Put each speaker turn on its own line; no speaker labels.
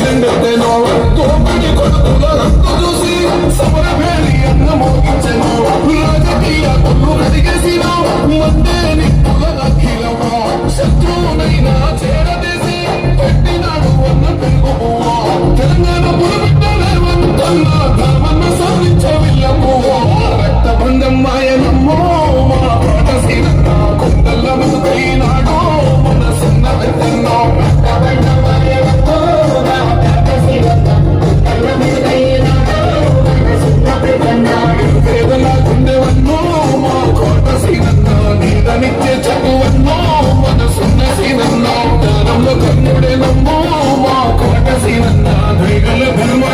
పుట్టెను తోపిడి కొడుకుల రక్తు చూసి సమరభేరి అన్న మోగించెను రాజకీయ కొల్లు కడిగేసిన మందే నిప్పుల అఖిలమా శత్రువు శివన్న ధైర్య బలమ